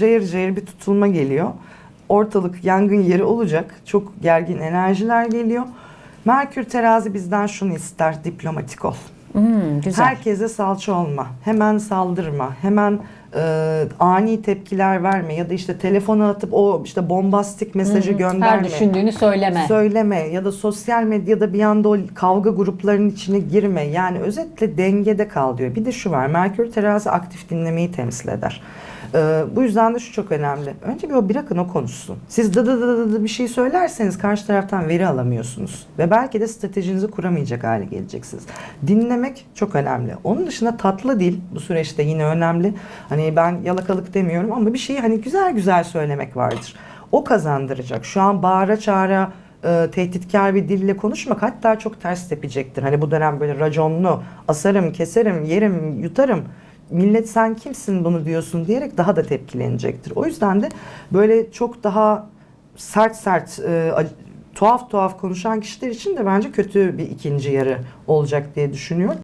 cayır cayır bir tutulma geliyor. Ortalık yangın yeri olacak. Çok gergin enerjiler geliyor. Merkür terazi bizden şunu ister, diplomatik ol. Hmm, güzel. Herkese salça olma, hemen saldırma, hemen e, ani tepkiler verme ya da işte telefonu atıp o işte bombastik mesajı Her gönderme. düşündüğünü söyleme. Söyleme ya da sosyal medyada bir anda o kavga gruplarının içine girme. Yani özetle dengede kal diyor. Bir de şu var. Merkür terazi aktif dinlemeyi temsil eder. Ee, bu yüzden de şu çok önemli. Önce bir o bırakın o konuşsun. Siz dı dı dı dı dı bir şey söylerseniz karşı taraftan veri alamıyorsunuz. Ve belki de stratejinizi kuramayacak hale geleceksiniz. Dinlemek çok önemli. Onun dışında tatlı dil bu süreçte yine önemli. Hani ben yalakalık demiyorum ama bir şeyi hani güzel güzel söylemek vardır. O kazandıracak. Şu an bağıra çağıra e, tehditkar bir dille konuşmak hatta çok ters tepecektir. Hani bu dönem böyle raconlu, asarım, keserim, yerim, yutarım. Millet sen kimsin bunu diyorsun diyerek daha da tepkilenecektir. O yüzden de böyle çok daha sert sert, e, tuhaf tuhaf konuşan kişiler için de bence kötü bir ikinci yarı olacak diye düşünüyorum.